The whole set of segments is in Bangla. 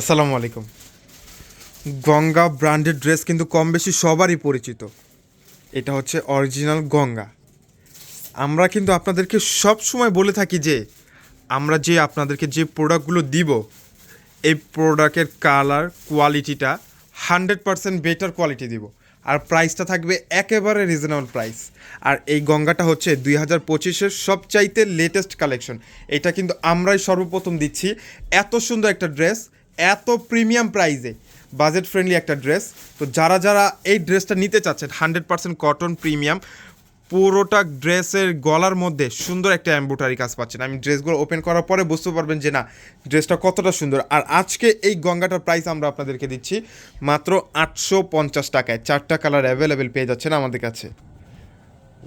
আসসালামু আলাইকুম। গঙ্গা ব্র্যান্ডেড ড্রেস কিন্তু কম বেশি সবারই পরিচিত। এটা হচ্ছে অরিজিনাল গঙ্গা। আমরা কিন্তু আপনাদেরকে সব সময় বলে থাকি যে, আমরা যে আপনাদেরকে যে প্রোডাক্টগুলো দিব, এই প্রোডাক্টের কালার, কোয়ালিটিটা হান্ড্রেড পারসেন্ট বেটার কোয়ালিটি দিব। আর প্রাইসটা থাকবে একেবারে রিজনেবল প্রাইস। আর এই গঙ্গাটা হচ্ছে দুই হাজার পঁচিশের সবচাইতে লেটেস্ট কালেকশন। এটা কিন্তু আমরাই সর্বপ্রথম দিচ্ছি। এত সুন্দর একটা ড্রেস এত প্রিমিয়াম প্রাইজে বাজেট ফ্রেন্ডলি একটা ড্রেস তো যারা যারা এই ড্রেসটা নিতে চাচ্ছেন হান্ড্রেড পার্সেন্ট কটন প্রিমিয়াম পুরোটা ড্রেসের গলার মধ্যে সুন্দর একটা এম্ব্রয়ডারি কাজ পাচ্ছেন। আমি ড্রেসগুলো ওপেন করার পরে বুঝতে পারবেন যে না ড্রেসটা কতটা সুন্দর। আর আজকে এই গঙ্গাটার প্রাইস আমরা আপনাদেরকে দিচ্ছি মাত্র আটশো পঞ্চাশ টাকায়। চারটা কালার অ্যাভেলেবেল পেয়ে যাচ্ছেন আমাদের কাছে।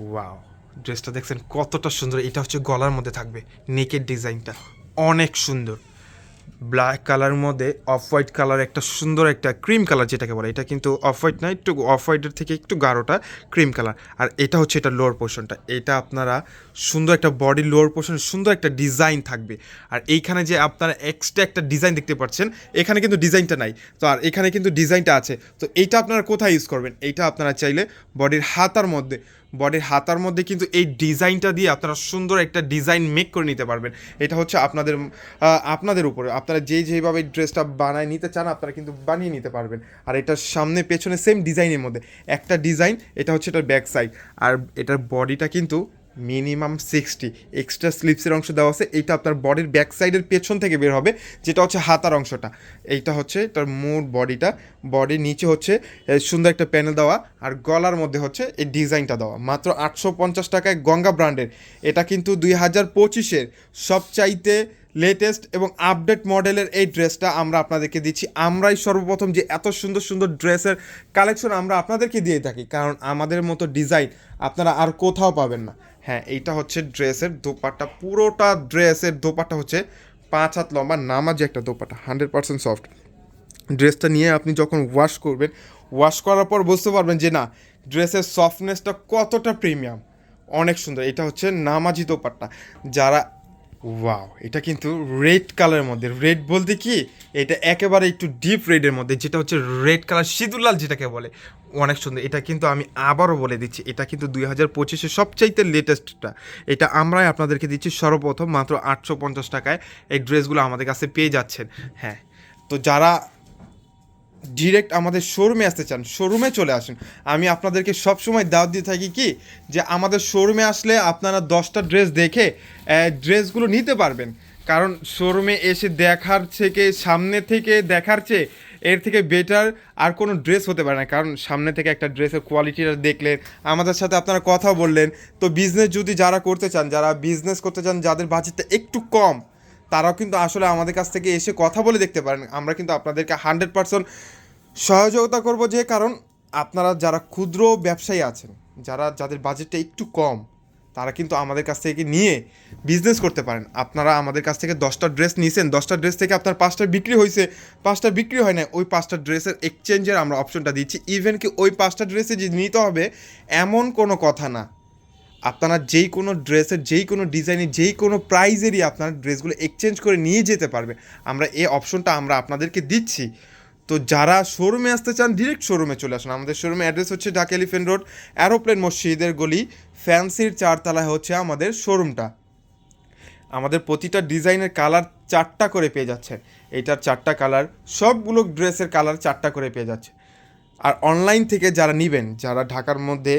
ওয়াও ড্রেসটা দেখছেন কতটা সুন্দর। এটা হচ্ছে গলার মধ্যে থাকবে নেকের ডিজাইনটা অনেক সুন্দর। ব্ল্যাক কালারের মধ্যে অফ হোয়াইট কালার একটা সুন্দর একটা ক্রিম কালার যেটাকে বলে, এটা কিন্তু অফ হোয়াইট না, একটু অফ হোয়াইটের থেকে একটু গাঢ়টা ক্রিম কালার আর এটা হচ্ছে এটা লোয়ার পোর্শনটা এটা আপনারা সুন্দর একটা বডি লোয়ার পোর্শন সুন্দর একটা ডিজাইন থাকবে। আর এইখানে যে আপনারা এক্সট্রা একটা ডিজাইন দেখতে পাচ্ছেন, এখানে কিন্তু ডিজাইনটা নাই। তো আর এখানে কিন্তু ডিজাইনটা আছে। তো এইটা আপনারা কোথায় ইউজ করবেন? এইটা আপনারা চাইলে বডির হাতার মধ্যে বডির হাতার মধ্যে কিন্তু এই ডিজাইনটা দিয়ে আপনারা সুন্দর একটা ডিজাইন মেক করে নিতে পারবেন। এটা হচ্ছে আপনাদের আপনাদের উপরে। আপনারা যেই যেইভাবে ড্রেসটা বানায় নিতে চান, আপনারা কিন্তু বানিয়ে নিতে পারবেন। আর এটার সামনে, পেছনে সেম ডিজাইনের মধ্যে। একটা ডিজাইন এটা হচ্ছে এটার ব্যাক সাইড আর এটার বডিটা কিন্তু মিনিমাম সিক্সটি। এক্সট্রা স্লিপসের অংশ দেওয়া আছে এইটা আপনার বডির ব্যাক সাইডের পেছন থেকে বের হবে, যেটা হচ্ছে হাতার অংশটা। এইটা হচ্ছে তার মূল বডিটা। বডির নিচে হচ্ছে সুন্দর একটা প্যানেল দেওয়া, আর গলার মধ্যে হচ্ছে এই ডিজাইনটা দেওয়া। মাত্র আটশো পঞ্চাশ টাকায় গঙ্গা ব্র্যান্ডের। এটা কিন্তু দুই হাজার পঁচিশের সবচাইতে লেটেস্ট এবং আপডেট মডেলের এই ড্রেসটা আমরা আপনাদেরকে দিচ্ছি। আমরাই সর্বপ্রথম যে এত সুন্দর সুন্দর ড্রেসের কালেকশন আমরা আপনাদেরকে দিয়ে থাকি, কারণ আমাদের মতো ডিজাইন আপনারা আর কোথাও পাবেন না। হ্যাঁ এইটা হচ্ছে ড্রেসের দোপাট্টা। পুরোটা ড্রেসের দোপাট্টা হচ্ছে পাঁচ হাত লম্বা, নামাজি একটা দোপাটা হান্ড্রেড পার্সেন্ট সফট। ড্রেসটা নিয়ে আপনি যখন ওয়াশ করবেন ওয়াশ করার পর বুঝতে পারবেন যে না, ড্রেসের সফটনেসটা কতটা প্রিমিয়াম অনেক সুন্দর। এটা হচ্ছে নামাজি দোপাট্টা। যারা ওয়াও এটা কিন্তু রেড কালারের মধ্যে। রেড বলতে কি, এটা একেবারে একটু ডিপ রেডের মধ্যে, যেটা হচ্ছে রেড কালার সিঁদুরলাল যেটাকে বলে। অনেক সুন্দর, এটা কিন্তু আমি আবারও বলে দিচ্ছি, এটা কিন্তু দুই হাজার পঁচিশে সবচাইতে লেটেস্টটা এটা আমরাই আপনাদেরকে দিচ্ছি সর্বপ্রথম, মাত্র আটশো পঞ্চাশ টাকায়। এই ড্রেসগুলো আমাদের কাছে পেয়ে যাচ্ছেন। হ্যাঁ তো যারা ডিরেক্ট আমাদের শোরুমে আসতে চান শোরুমে চলে আসুন। আমি আপনাদেরকে সবসময় দাওয়াত দিয়ে থাকি কি, যে আমাদের শোরুমে আসলে আপনারা দশটা ড্রেস দেখে ড্রেসগুলো নিতে পারবেন। কারণ শোরুমে এসে দেখার থেকে, সামনে থেকে দেখার চেয়ে এর থেকে বেটার আর কোনো ড্রেস হতে পারে না। কারণ সামনে থেকে একটা ড্রেসের কোয়ালিটিটা দেখলেন, আমাদের সাথে আপনারা কথা বললেন। তো বিজনেস যদি যারা করতে চান, যারা বিজনেস করতে চান, যাদের বাজেটটা একটু কম তারাও কিন্তু আসলে আমাদের কাছ থেকে এসে কথা বলে দেখতে পারেন। আমরা কিন্তু আপনাদেরকে হান্ড্রেড পার্সেন্ট সহযোগিতা করব যে কারণ আপনারা যারা ক্ষুদ্র ব্যবসায়ী আছেন, যারা যাদের বাজেটটা একটু কম, তারা কিন্তু আমাদের কাছ থেকে নিয়ে বিজনেস করতে পারেন। আপনারা আমাদের কাছ থেকে দশটা ড্রেস নিয়েছেন দশটা ড্রেস থেকে আপনার পাঁচটা বিক্রি হয়েছে পাঁচটা বিক্রি হয় না ওই পাঁচটা ড্রেসের এক্সচেঞ্জের আমরা অপশনটা দিচ্ছি। ইভেন কি ওই পাঁচটা ড্রেসে যে নিতে হবে, এমন কোনো কথা না। আপনারা যেই কোনো ড্রেসের, যেই কোনো ডিজাইনের, যেই কোনো প্রাইজেরই আপনার ড্রেসগুলো এক্সচেঞ্জ করে নিয়ে যেতে পারবে। আমরা এই অপশনটা আমরা আপনাদেরকে দিচ্ছি। তো যারা শোরুমে আসতে চান ডিরেক্ট শোরুমে চলে আসুন। আমাদের শোরুমে অ্যাড্রেস হচ্ছে ঢাকা এলিফেন্ট রোড অ্যারোপ্লেন মসজিদের গলি ফ্যান্সির চারতলায় হচ্ছে আমাদের শোরুমটা আমাদের প্রতিটা ডিজাইনের কালার চারটা করে পেয়ে যাচ্ছেন এইটার চারটা কালার সবগুলো ড্রেসের কালার চারটা করে পেয়ে যাচ্ছে। আর অনলাইন থেকে যারা নেবেন, যারা ঢাকার মধ্যে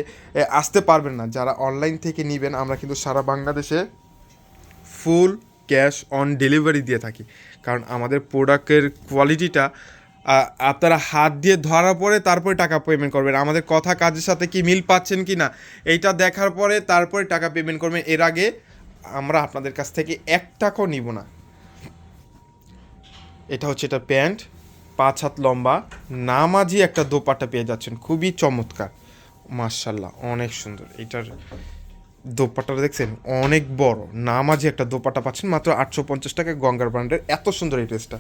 আসতে পারবেন না, যারা অনলাইন থেকে নেবেন, আমরা কিন্তু সারা বাংলাদেশে ফুল ক্যাশ অন ডেলিভারি দিয়ে থাকি। কারণ আমাদের প্রোডাক্টের কোয়ালিটিটা আপনারা হাত দিয়ে ধরার পরে তারপরে টাকা পেমেন্ট করবেন। আমাদের কথা কাজের সাথে কি মিল পাচ্ছেন কি না, এইটা দেখার পরে তারপরে টাকা পেমেন্ট করবেন। এর আগে আমরা আপনাদের কাছ থেকে এক টাকাও নিব না। এটা হচ্ছে এটা প্যান্ট। পাঁচ হাত লম্বা, নামাজি একটা দোপাটা পেয়ে যাচ্ছেন। খুবই চমৎকার। মার্শাল্লাহ অনেক সুন্দর। এটার দোপাট্টাটা দেখছেন? অনেক বড়। নামাজি একটা দোপাটা পাচ্ছেন মাত্র আটশো পঞ্চাশ টাকায় গঙ্গার ব্র্যান্ডের এত সুন্দর এই ড্রেসটা।